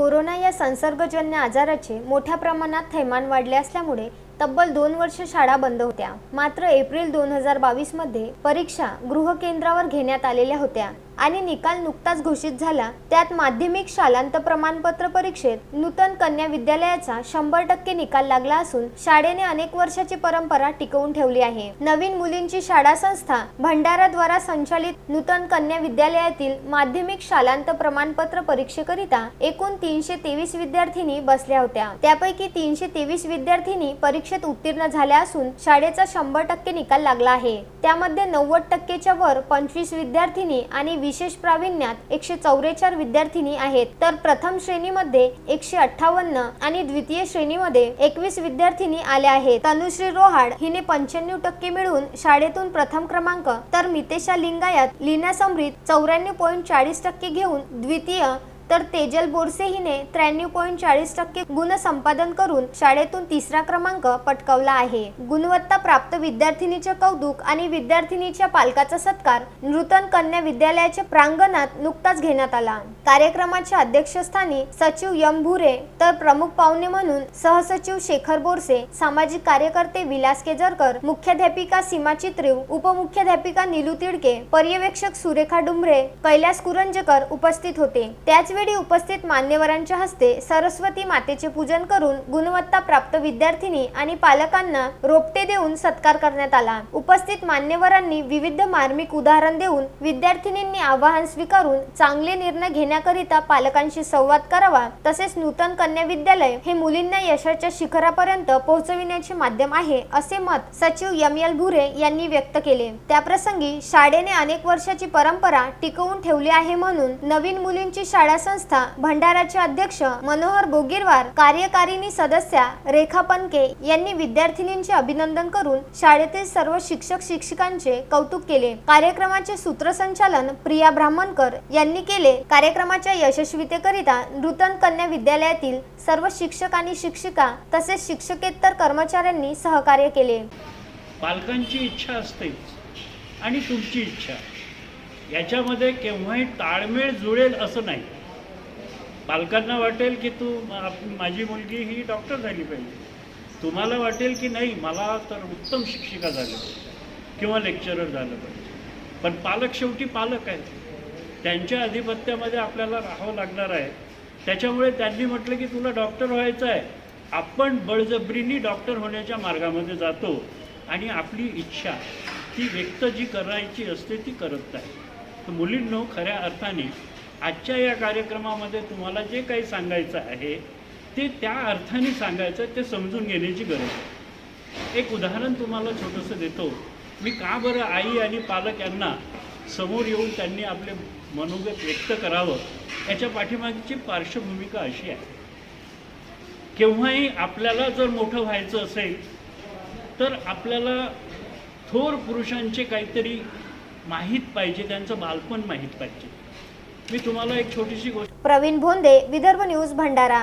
Corona या संसर्गजन्य आजाराचे मोठ्या प्रमाणात थैमान वाढले असल्यामुळे तब्बल दोन वर्ष शाळा बंद होत्या. मात्र एप्रिल दोन हजार बावीसमध्ये परीक्षा गृह केंद्रावर घेण्यात आलेल्या होत्या आणि निकाल नुकताच घोषित झाला. त्यात माध्यमिक शालांत प्रमाणपत्र परीक्षेत नूतन कन्या विद्यालयाचा शंभर टक्के निकाल लागला असून शाळेने अनेक वर्षाची परंपरा टिकवून ठेवली आहे. नवीन मुलींची शाळा संस्था भंडाराद्वारा संचालित नूतन कन्या विद्यालयातील माध्यमिक शालांत प्रमाणपत्र परीक्षेकरिता एकूण तीनशे तेवीस विद्यार्थिनी बसल्या होत्या. त्यापैकी तीनशे तेवीस विद्यार्थिनी परीक्षेत उत्तीर्ण झाल्या असून शाळेचा शंभर टक्के निकाल लागला आहे. त्यामध्ये नव्वद टक्केच्या वर पंचवीस विद्यार्थिनी आणि विशेष प्रावीण्यात एकशे चौवेचाळ विद्यार्थिनी आहेत. तर प्रथम श्रेणीमध्ये एकशे अठ्ठावन्न आणि द्वितीय श्रेणीमध्ये एकवीस विद्यार्थिनी आल्या आहेत. तनुश्री रोहाड हिने पंच्याण्णव टक्के मिळवून शाळेतून प्रथम क्रमांक तर मितेशा लिंगायत लीना समृत चौऱ्याण्णव पॉईंट चाळीस टक्के घेऊन द्वितीय तर तेजल बोरसे हिने त्र्याण्णव पॉईंट चाळीस टक्के गुण संपादन करून शाळेतून तिसरा क्रमांक पटकावला आहे. गुणवत्ता प्राप्त विद्यार्थिनीचे कौतुक आणि विद्यार्थिनीच्या पालकाचा सत्कार नूतन कन्या विद्यालयाच्या प्रांगणात नुकताच घेण्यात आला. कार्यक्रमाच्या अध्यक्षस्थानी सचिव यम भुरे तर प्रमुख पाहुणे म्हणून सहसचिव शेखर बोरसे सामाजिक कार्यकर्ते विलास केजरकर मुख्याध्यापिका सीमा चित्रीव उपमुख्याध्यापिका निलू तिडके पर्यवेक्षक सुरेखा डुंबरे कैलास कुरंजकर उपस्थित होते. यावेळी उपस्थित मान्यवरांच्या हस्ते सरस्वती मातेचे पूजन करून गुणवत्ता प्राप्त विद्यार्थिनी आणि पालकांना रोपटे देऊन सत्कार करण्यात आला. उपस्थित मान्यवरांनी विविध मार्मिक उदाहरण देऊन विद्यार्थिनींनी आवाहन स्वीकारून चांगले निर्णय घेण्याकरिता पालकांशी संवाद करावा तसेच नूतन कन्या विद्यालय हे मुलींना यशाच्या शिखरापर्यंत पोहोचविण्याचे माध्यम आहे असे मत सचिव एम. एल. भुरे यांनी व्यक्त केले. त्याप्रसंगी शाळेने अनेक वर्षाची परंपरा टिकवून ठेवली आहे म्हणून नवीन मुलींची शाळा संस्था भंडाराचे अध्यक्ष मनोहर बोगीरवार कार्यकारिणी सदस्या रेखा पनके यांनी विद्यार्थिनींचे अभिनंदन करून शाळेतील सर्व शिक्षक शिक्षिकांचे कौतुक केले. कार्यक्रमाचे सूत्रसंचालन प्रिया ब्राह्मणकर यांनी केले. कार्यक्रमाच्या यशस्वीतेकरिता नूतन कन्या विद्यालयातील सर्व शिक्षक आणि शिक्षिका तसेच शिक्षकेतर कर्मचाऱ्यांनी सहकार्य केले. पालकांची इच्छा असते आणि तुमची इच्छा. याच्यामध्ये केव्हाही ताळमेळ जुळेल असं नाही. पालकांना वाटेल की तू आप- माझी मुलगी ही डॉक्टर झाली पाहिजे. तुम्हाला वाटेल की नाही मला तर उत्तम शिक्षिका झाली पाहिजे किंवा लेक्चरर झालं पाहिजे. पण पालक शेवटी पालक आहेत. त्यांच्या अधिपत्यामध्ये आपल्याला राहावं लागणार आहे. त्याच्यामुळे त्यांनी म्हटलं की तुला डॉक्टर व्हायचं आहे. आपण बळजबरीने डॉक्टर होण्याच्या मार्गामध्ये जातो आणि आपली इच्छा ती व्यक्त जी करायची असते ती करत नाही. तर मुलींनो खऱ्या अर्थाने आजच्या या कार्यक्रमामध्ये तुम्हाला जे काही सांगायचं आहे ते त्या अर्थाने सांगायचं ते समजून घेण्याची गरज आहे. एक उदाहरण तुम्हाला छोटंसं देतो. मी का बरं आई आणि पालक यांना समोर येऊन त्यांनी आपले मनोगत व्यक्त करावं याच्या पाठीमागची पार्श्वभूमिका अशी आहे. केव्हाही आपल्याला जर मोठं व्हायचं असेल तर आपल्याला थोर पुरुषांचे काहीतरी माहीत पाहिजे त्यांचं बालपण माहीत पाहिजे. मी तुम्हाला एक छोटीशी गोष्ट प्रवीण भोंदे विदर्भ न्यूज भंडारा.